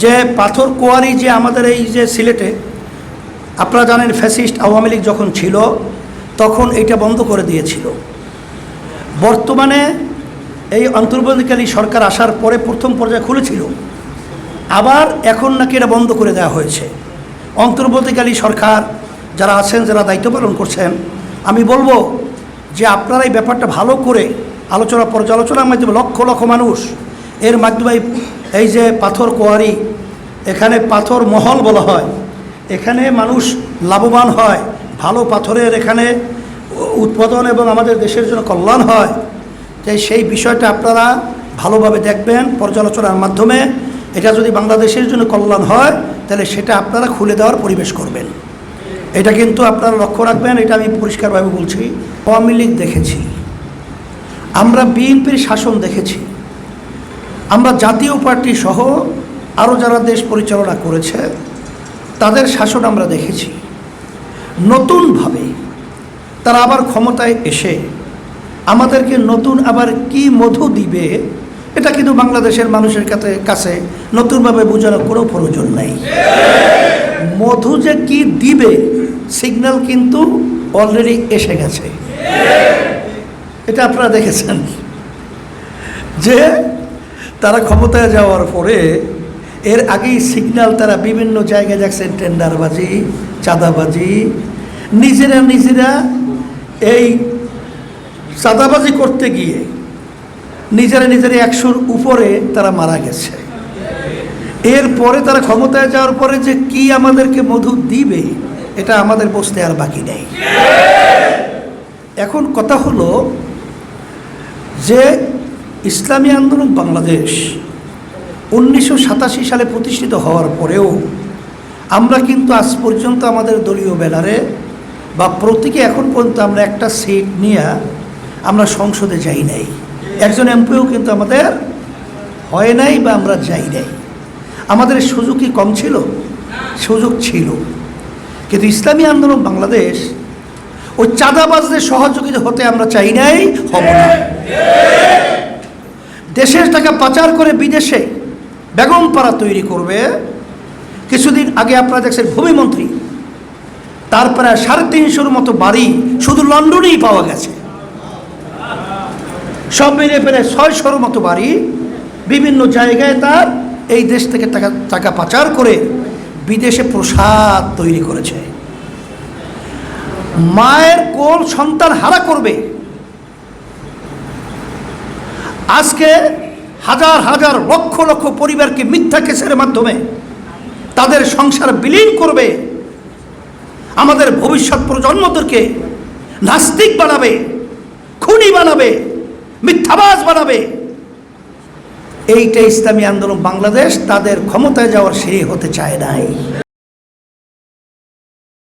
যে পাথর কোয়ারি যে আমাদের এই যে সিলেটে, আপনারা জানেন ফ্যাসিস্ট আওয়ামী লীগ যখন ছিল, তখন এটা বন্ধ করে দিয়েছিল। বর্তমানে এই অন্তর্বর্তীকালী সরকার আসার পরে প্রথম পর্যায়ে খুলেছিল। আবার এখন নাকি এটা বন্ধ করে দেওয়া হয়েছে। অন্তর্বর্তীকালী সরকার যারা আছেন, যারা দায়িত্ব পালন করছেন, আমি বলব যে আপনারা এই ব্যাপারটা ভালো করে আলোচনা পর্যালোচনার মাধ্যমে লক্ষ লক্ষ মানুষ এর মাধ্যমে এই- এই যে পাথর কোয়ারি এখানে পাথর মহল বলা হয়। এখানে মানুষ লাভবান হয়, ভালো পাথরের এখানে উৎপাদন এবং আমাদের দেশের জন্য কল্যাণ হয়। তাই সেই বিষয়টা আপনারা ভালোভাবে দেখবেন পর্যালোচনার মাধ্যমে। এটা যদি বাংলাদেশের জন্য কল্যাণ হয়, তাহলে সেটা আপনারা খুলে দেওয়ার পরিবেশ করবেন। এটা কিন্তু আপনারা লক্ষ্য রাখবেন, এটা আমি পরিষ্কারভাবে বলছি, আওয়ামী লীগ দেখেছি। আমরা বিএনপির শাসন দেখেছি। আমরা জাতীয় পার্টি সহ আরও যারা দেশ পরিচালনা করেছে, তাদের শাসন আমরা দেখেছি। নতুনভাবে তারা আবার ক্ষমতায় এসে আমাদেরকে নতুন আবার কি মধু দিবে, এটা কিন্তু বাংলাদেশের মানুষের কাছে কাছে নতুনভাবে বোঝানোর কোনো প্রয়োজন নাই। মধু যে কি দিবে, সিগন্যাল কিন্তু অলরেডি এসে গেছে। এটা আপনারা দেখেছেন যে তারা ক্ষমতায় যাওয়ার পরে এর আগেই সিগন্যাল তারা বিভিন্ন জায়গায় দেখছেন টেন্ডারবাজি চাঁদাবাজি। নিজেরা নিজেরা এই চাঁদাবাজি করতে গিয়ে নিজেরা নিজেরা একশোর উপরে তারা মারা গেছে। এরপরে তারা ক্ষমতায় যাওয়ার পরে যে কি আমাদেরকে মধু দিবে, এটা আমাদের বসতে আর বাকি নেই। এখন কথা হলো যে ইসলামী আন্দোলন বাংলাদেশ উনিশশো সাতাশি সালে প্রতিষ্ঠিত হওয়ার পরেও আমরা কিন্তু আজ পর্যন্ত আমাদের দলীয় ব্যানারে বা প্রতীকে এখন পর্যন্ত আমরা একটা সিট নিয়ে আমরা সংসদে যাই নাই। একজন এমপিও কিন্তু আমাদের হয় নাই বা আমরা যাই নাই। আমাদের সুযোগ কি কম ছিল? সুযোগ ছিল। কিন্তু ইসলামী আন্দোলন বাংলাদেশ ওই চাঁদাবাজদের সহযোগিতা হতে আমরা চাই নাই, হব না। দেশের টাকা পাচার করে বিদেশে বেগম পাড়া তৈরি করবে। কিছুদিন আগে আপনারা দেখছেন ভূমিমন্ত্রী তার প্রায় সাড়ে তিনশোর মতো বাড়ি শুধু লন্ডনেই পাওয়া গেছে। সব মিলে প্রায় ছয়শোর মতো বাড়ি বিভিন্ন জায়গায় তার এই দেশ থেকে টাকা টাকা পাচার করে বিদেশে প্রসাদ তৈরি করেছে। মায়ের কোল সন্তান হারা করবে। আজকে হাজার হাজার লক্ষ লক্ষ পরিবারকে মিথ্যা কেসের মাধ্যমে তাদের সংসার বিলীন করবে। আমাদের ভবিষ্যৎ প্রজন্মদেরকে নাস্তিক বানাবে, খুনি বানাবে, মিথ্যাবাজ বানাবে। এইটা ইসলামী আন্দোলন। বাংলাদেশ তাদের ক্ষমতায় যাওয়ার সিঁড়ি হতে চায় নাই।